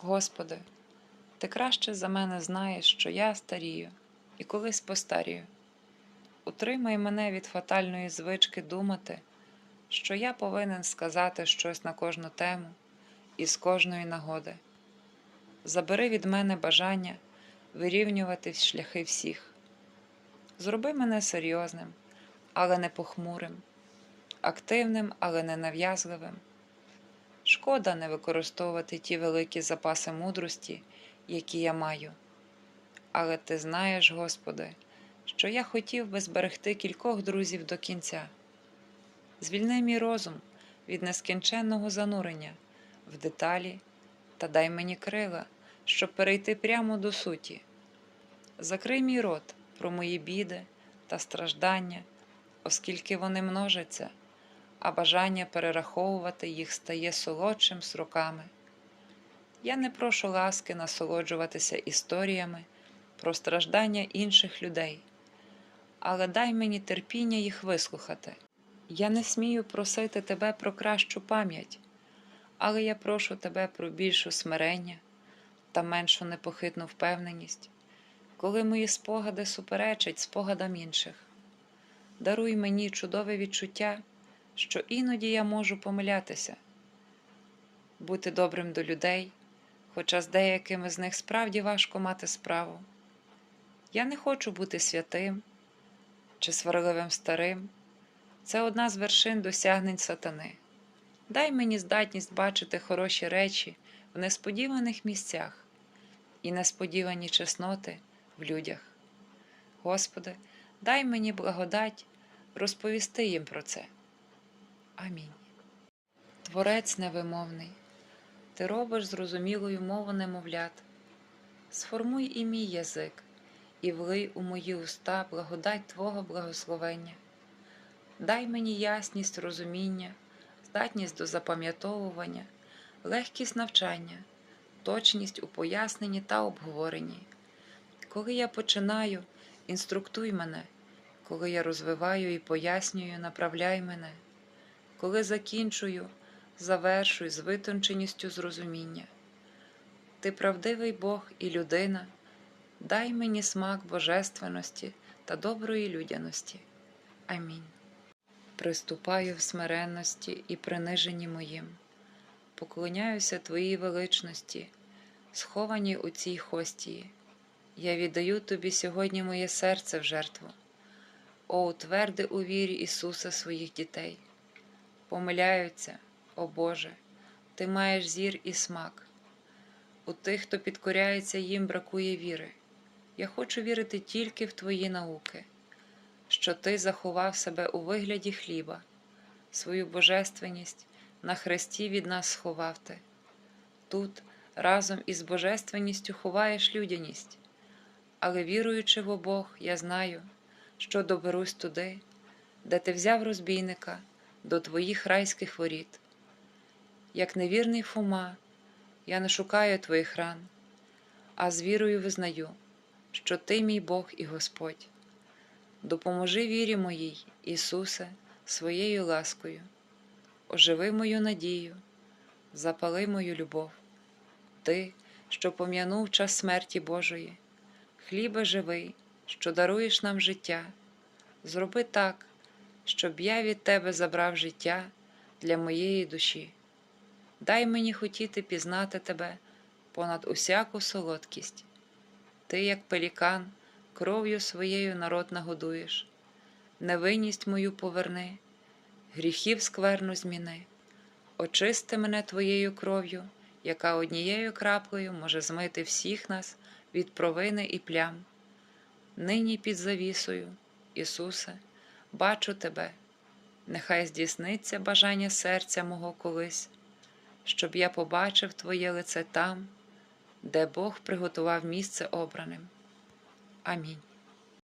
Господи, Ти краще за мене знаєш, що я старію і колись постарію. Утримай мене від фатальної звички думати, що я повинен сказати щось на кожну тему і з кожної нагоди. Забери від мене бажання вирівнювати шляхи всіх. Зроби мене серйозним, але не похмурим, активним, але не нав'язливим. Шкода не використовувати ті великі запаси мудрості, які я маю. Але ти знаєш, Господи, що я хотів би зберегти кількох друзів до кінця. Звільни мій розум від нескінченного занурення в деталі та дай мені крила, щоб перейти прямо до суті. Закрий мій рот про мої біди та страждання, оскільки вони множаться, а бажання перераховувати їх стає солодшим з роками. Я не прошу ласки насолоджуватися історіями про страждання інших людей, але дай мені терпіння їх вислухати. Я не смію просити тебе про кращу пам'ять, але я прошу тебе про більшу смирення та меншу непохитну впевненість, коли мої спогади суперечать спогадам інших. Даруй мені чудове відчуття, що іноді я можу помилятися, бути добрим до людей, хоча з деякими з них справді важко мати справу. Я не хочу бути святим чи сварливим старим. Це одна з вершин досягнень сатани. Дай мені здатність бачити хороші речі в несподіваних місцях і несподівані чесноти в людях. Господи, дай мені благодать розповісти їм про це. Амінь. Творець невимовний, ти робиш зрозумілою мову немовлят. Сформуй і мій язик, і влий у мої уста благодать Твого благословення. Дай мені ясність розуміння, здатність до запам'ятовування, легкість навчання, точність у поясненні та обговоренні. Коли я починаю, інструктуй мене, коли я розвиваю і пояснюю, направляй мене, коли закінчую, завершуй з витонченістю зрозуміння. Ти правдивий Бог і людина, дай мені смак божественності та доброї людяності. Амінь. Приступаю в смиренності і приниженні моїм, поклоняюся Твоїй величності, схованій у цій хостії. Я віддаю Тобі сьогодні моє серце в жертву. О, утверди у вірі Ісуса своїх дітей. Помиляються, о Боже, Ти маєш зір і смак. У тих, хто підкоряється їм, бракує віри. Я хочу вірити тільки в Твої науки, що Ти заховав себе у вигляді хліба, свою божественність на хресті від нас сховав Ти. Тут разом із божественністю ховаєш людяність, але віруючи в обох, я знаю, що доберусь туди, де ти взяв розбійника до твоїх райських воріт. Як невірний Фома, я не шукаю твоїх ран, а з вірою визнаю, що ти мій Бог і Господь. Допоможи вірі моїй, Ісусе, своєю ласкою, оживи мою надію, запали мою любов, Ти, що пом'янув час смерті Божої, хліба живий, що даруєш нам життя, зроби так, щоб я від Тебе забрав життя для моєї душі. Дай мені хотіти пізнати Тебе понад усяку солодкість. Ти, як пелікан, кров'ю своєю народ нагодуєш, невинність мою поверни, гріхів скверну зміни, очисти мене Твоєю кров'ю, яка однією краплею може змити всіх нас від провини і плям. Нині під завісою, Ісусе, бачу Тебе, нехай здійсниться бажання серця мого колись, щоб я побачив Твоє лице там, де Бог приготував місце обраним. Амінь.